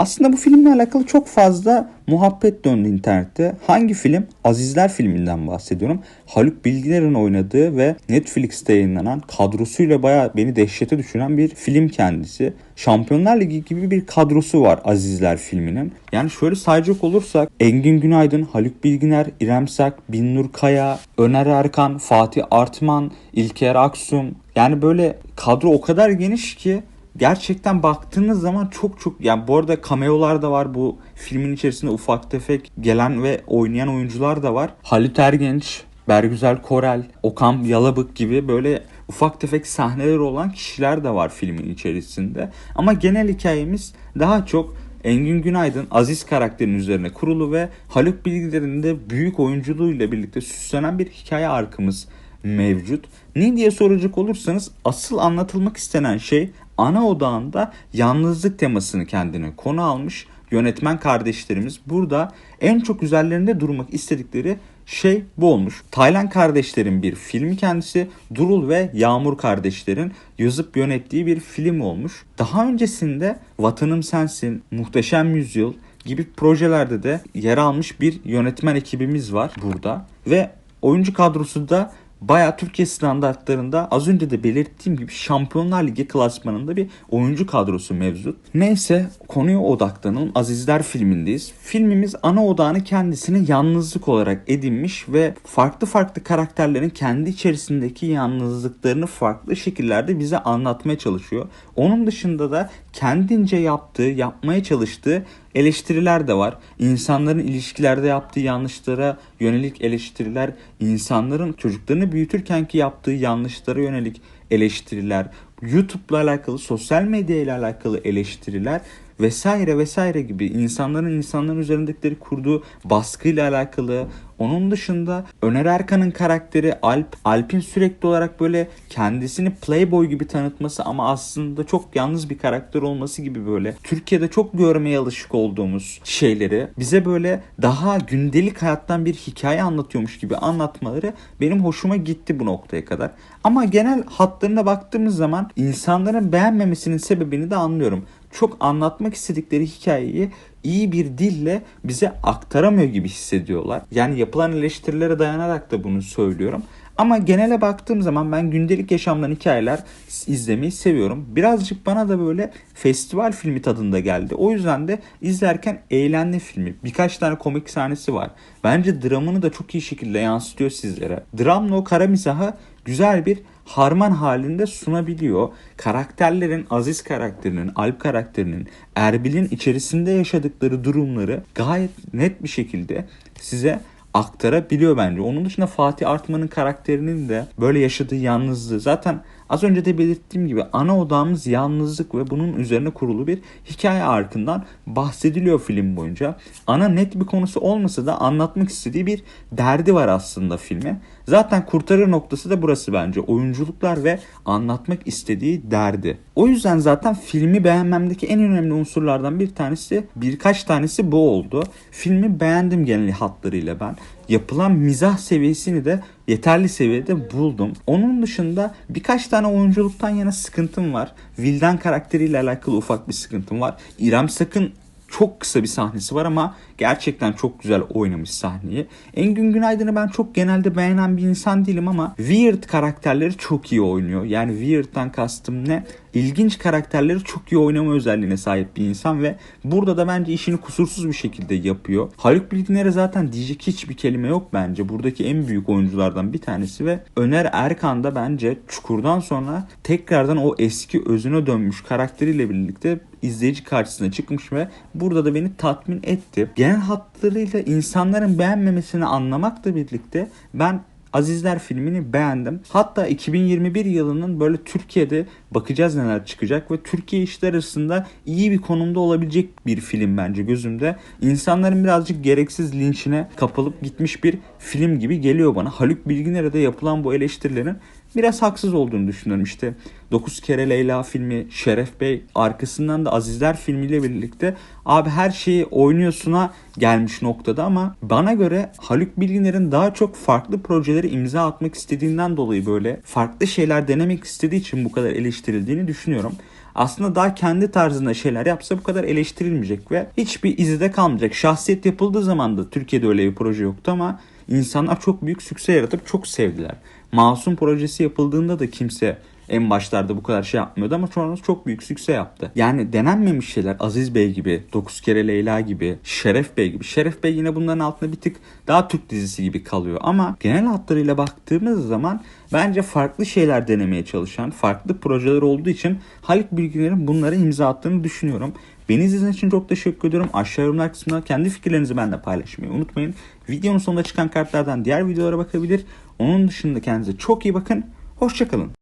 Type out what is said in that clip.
Aslında bu filmle alakalı çok fazla muhabbet döndü internette. Hangi film? Azizler filminden bahsediyorum. Haluk Bilginer'in oynadığı ve Netflix'te yayınlanan kadrosuyla bayağı beni dehşete düşüren bir film kendisi. Şampiyonlar Ligi gibi bir kadrosu var Azizler filminin. Yani şöyle sayacak olursak Engin Günaydın, Haluk Bilginer, İrem Sak, Binnur Kaya, Öner Erkan, Fatih Artman, İlker Aksum. Yani böyle kadro o kadar geniş ki gerçekten baktığınız zaman çok çok yani bu arada cameo'lar da var bu filmin içerisinde ufak tefek gelen ve oynayan oyuncular da var. Halit Ergenç, Bergüzel Korel, Okan Yalabık gibi böyle ufak tefek sahneleri olan kişiler de var filmin içerisinde. Ama genel hikayemiz daha çok Engin Günaydın Aziz karakterinin üzerine kurulu ve Haluk Bilginer'in de büyük oyunculuğuyla birlikte süslenen bir hikaye arkımız mevcut. Ne diye soracak olursanız asıl anlatılmak istenen şey ana odağında yalnızlık temasını kendine konu almış yönetmen kardeşlerimiz burada en çok üzerlerinde durmak istedikleri şey bu olmuş. Taylan kardeşlerin bir filmi kendisi Durul ve Yağmur kardeşlerin yazıp yönettiği bir film olmuş. Daha öncesinde Vatanım Sensin, Muhteşem Yüzyıl gibi projelerde de yer almış bir yönetmen ekibimiz var burada. Ve oyuncu kadrosu da Bayağı Türkiye standartlarında az önce de belirttiğim gibi Şampiyonlar Ligi klasmanında bir oyuncu kadrosu mevcut. Neyse konuya odaklanalım. Azizler filmindeyiz. Filmimiz ana odağını kendisine yalnızlık olarak edinmiş ve farklı farklı karakterlerin kendi içerisindeki yalnızlıklarını farklı şekillerde bize anlatmaya çalışıyor. Onun dışında da kendince yaptığı, yapmaya çalıştığı eleştiriler de var. İnsanların ilişkilerde yaptığı yanlışlara yönelik eleştiriler, insanların çocuklarını büyütürkenki yaptığı yanlışlara yönelik eleştiriler, YouTube'la alakalı, sosyal medya ile alakalı eleştiriler vesaire vesaire gibi insanların insanların üzerindekileri kurduğu baskıyla alakalı. Onun dışında Öner Erkan'ın karakteri Alp, Alp'in sürekli olarak böyle kendisini playboy gibi tanıtması ama aslında çok yalnız bir karakter olması gibi böyle Türkiye'de çok görmeye alışık olduğumuz şeyleri bize böyle daha gündelik hayattan bir hikaye anlatıyormuş gibi anlatmaları benim hoşuma gitti bu noktaya kadar. Ama genel hatlarına baktığımız zaman insanların beğenmemesinin sebebini de anlıyorum çok anlatmak istedikleri hikayeyi iyi bir dille bize aktaramıyor gibi hissediyorlar. Yani yapılan eleştirilere dayanarak da bunu söylüyorum. Ama genele baktığım zaman ben gündelik yaşamdan hikayeler izlemeyi seviyorum. Birazcık bana da böyle festival filmi tadında geldi. O yüzden de izlerken eğlendi filmi. Birkaç tane komik sahnesi var. Bence dramını da çok iyi şekilde yansıtıyor sizlere. Dramla o kara mizahı güzel bir harman halinde sunabiliyor. Karakterlerin, Aziz karakterinin, Alp karakterinin, Erbil'in içerisinde yaşadıkları durumları gayet net bir şekilde size aktarabiliyor bence. Onun dışında Fatih Artman'ın karakterinin de böyle yaşadığı yalnızlığı zaten az önce de belirttiğim gibi ana odağımız yalnızlık ve bunun üzerine kurulu bir hikaye arkından bahsediliyor film boyunca. Ana net bir konusu olmasa da anlatmak istediği bir derdi var aslında filmin. Zaten kurtarır noktası da burası bence. Oyunculuklar ve anlatmak istediği derdi. O yüzden zaten filmi beğenmemdeki en önemli unsurlardan bir tanesi birkaç tanesi bu oldu. Filmi beğendim genel hatlarıyla ben. Yapılan mizah seviyesini de yeterli seviyede buldum. Onun dışında birkaç tane oyunculuktan yana sıkıntım var. Vildan karakteriyle alakalı ufak bir sıkıntım var. İrem Sakın çok kısa bir sahnesi var ama gerçekten çok güzel oynamış sahneyi. Engin Günaydın'ı ben çok genelde beğenen bir insan değilim ama Weird karakterleri çok iyi oynuyor. Yani Weird'dan kastım ne? İlginç karakterleri çok iyi oynama özelliğine sahip bir insan ve burada da bence işini kusursuz bir şekilde yapıyor. Haluk Bilginer'e zaten diyecek hiçbir kelime yok bence. Buradaki en büyük oyunculardan bir tanesi ve Öner Erkan da bence Çukur'dan sonra tekrardan o eski özüne dönmüş karakteriyle birlikte izleyici karşısına çıkmış ve burada da beni tatmin etti. Genel hatlarıyla insanların beğenmemesini anlamakla birlikte ben Azizler filmini beğendim. Hatta 2021 yılının böyle Türkiye'de bakacağız neler çıkacak ve Türkiye işler arasında iyi bir konumda olabilecek bir film bence gözümde. İnsanların birazcık gereksiz linçine kapılıp gitmiş bir film gibi geliyor bana. Haluk Bilginer'e de yapılan bu eleştirilerin biraz haksız olduğunu düşünüyorum. İşte 9 kere Leyla filmi, Şeref Bey arkasından da Azizler filmiyle birlikte abi her şeyi oynuyorsuna gelmiş noktada ama bana göre Haluk Bilginer'in daha çok farklı projeleri imza atmak istediğinden dolayı böyle farklı şeyler denemek istediği için bu kadar eleştirildiğini düşünüyorum. aslında daha kendi tarzında şeyler yapsa bu kadar eleştirilmeyecek ve hiçbir izi de kalmayacak. Şahsiyet yapıldığı zaman da Türkiye'de öyle bir proje yoktu ama insanlar çok büyük sükse yaratıp çok sevdiler. Masum projesi yapıldığında da kimse en başlarda bu kadar şey yapmıyordu ama sonra çok büyük sükse yaptı. Yani denenmemiş şeyler Aziz Bey gibi, 9 kere Leyla gibi, Şeref Bey gibi. Şeref Bey yine bunların altında bir tık daha Türk dizisi gibi kalıyor ama genel hatlarıyla baktığımız zaman bence farklı şeyler denemeye çalışan, farklı projeler olduğu için Haluk Bilginer'in bunlara imza attığını düşünüyorum. Beni izlediğiniz için çok teşekkür ediyorum. Aşağı yorumlar kısmına kendi fikirlerinizi benimle paylaşmayı unutmayın. Videonun sonunda çıkan kartlardan diğer videolara bakabilir. Onun dışında kendinize çok iyi bakın. Hoşçakalın.